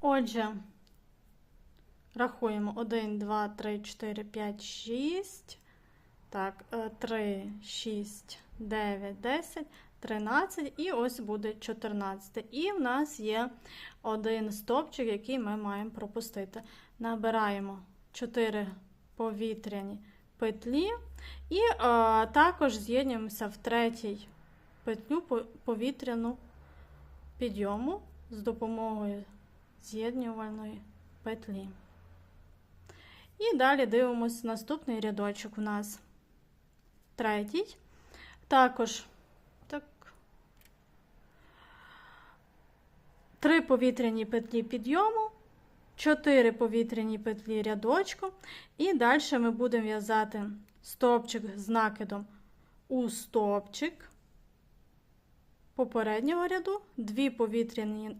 Отже, рахуємо 1, 2, 3, 4, 5, 6. Так, 3, 6, 9, 10, 13 і ось буде 14. І в нас є один стовпчик, який ми маємо пропустити. Набираємо 4 повітряні петлі і е, також з'єднуємося в третій петлю по- повітряну підйому з допомогою з'єднювальної петлі. І далі дивимося наступний рядочок у нас третій. Також так, три повітряні петлі підйому, чотири повітряні петлі рядочку. І далі ми будемо в'язати стовпчик з накидом у стовпчик попереднього ряду, дві повітряні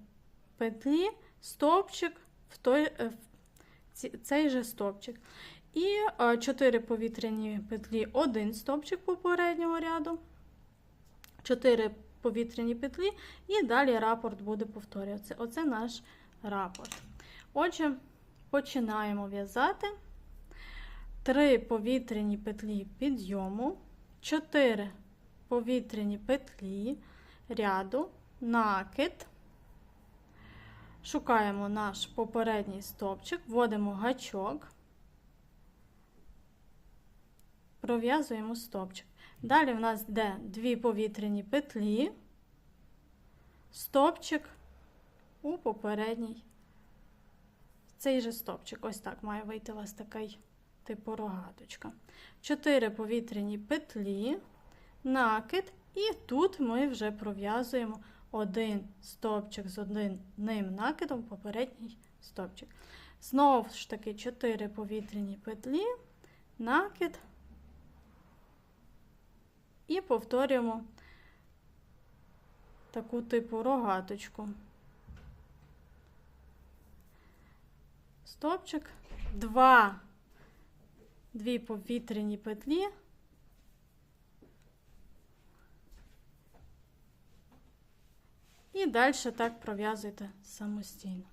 петлі, стовпчик в той, е, в цей же стовпчик. І е, 4 повітряні петлі, один стовпчик попереднього ряду, 4 повітряні петлі, і далі рапорт буде повторюватися. Оце наш рапорт. Отже, починаємо в'язати 3 повітряні петлі підйому, 4 повітряні петлі ряду, накид. Шукаємо наш попередній стовпчик, вводимо гачок, пров'язуємо стовпчик. Далі в нас йде дві повітряні петлі, стовпчик у попередній. Цей же стовпчик. Ось так має вийти у вас такий типу рогаточка. Чотири повітряні петлі, накид, і тут ми вже пров'язуємо один стовпчик з одним накидом, попередній стовпчик. Знову ж таки, 4 повітряні петлі, накид. І повторюємо таку типу рогаточку. Стовпчик, 2, дві повітряні петлі. І далі так пров'язуйте самостійно.